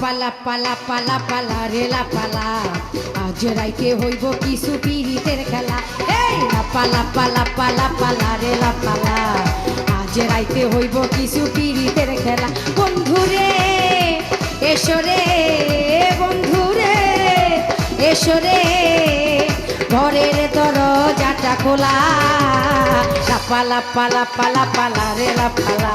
পালা পালা পালা পালা রেলা পালা আজ রাইতে হইব কিছু পিরিতের খেলা এই লা পালা পালা পালা পালা রেলা পালা আজ রাইতে হইব কিছু পিরিতের খেলা বন্ধুরে এসো রে বন্ধুরে এসো রে ঘরের দরজাটা খোলা লা পালা পালা পালা পালা রেলা পালা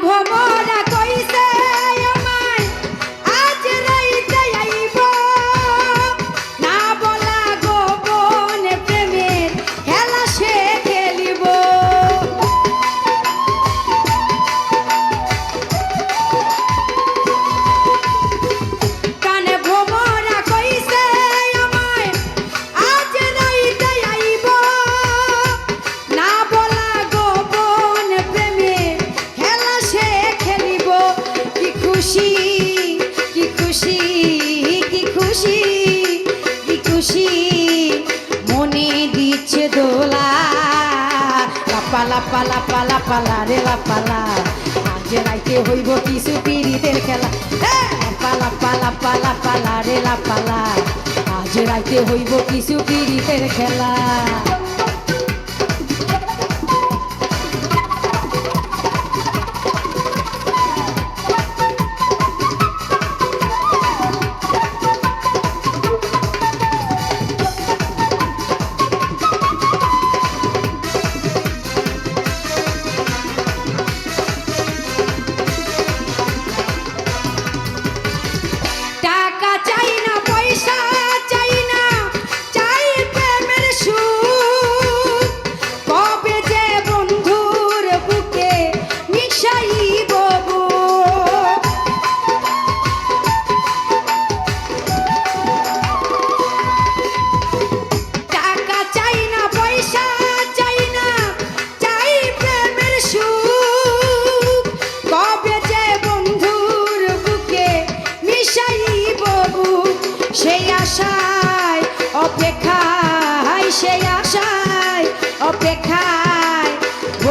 প্রাণ খুশি, কি খুশি কি খুশি কি খুশি, মনে দিচ্ছে দোলা। লাপালা পালা পালা পালা রে লাপালা আজ রাইতে হইব কিছু পিড়িতের খেলা। পালা পালা পালা পালা রে লাপালা আজ রাইতে হইব কিছু পিড়িতের খেলা।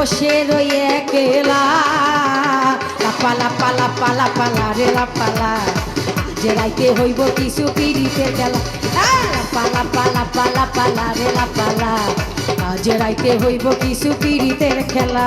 বসে রই একলা লাপালা পালা পালা পালা রে লাপালা যে রাইতে হইব কিছু পিড়িতে গেলা পালা পালা পালা পালা রে লাপালা আজ রাইতে হইব কিছু পিড়িতের খেলা।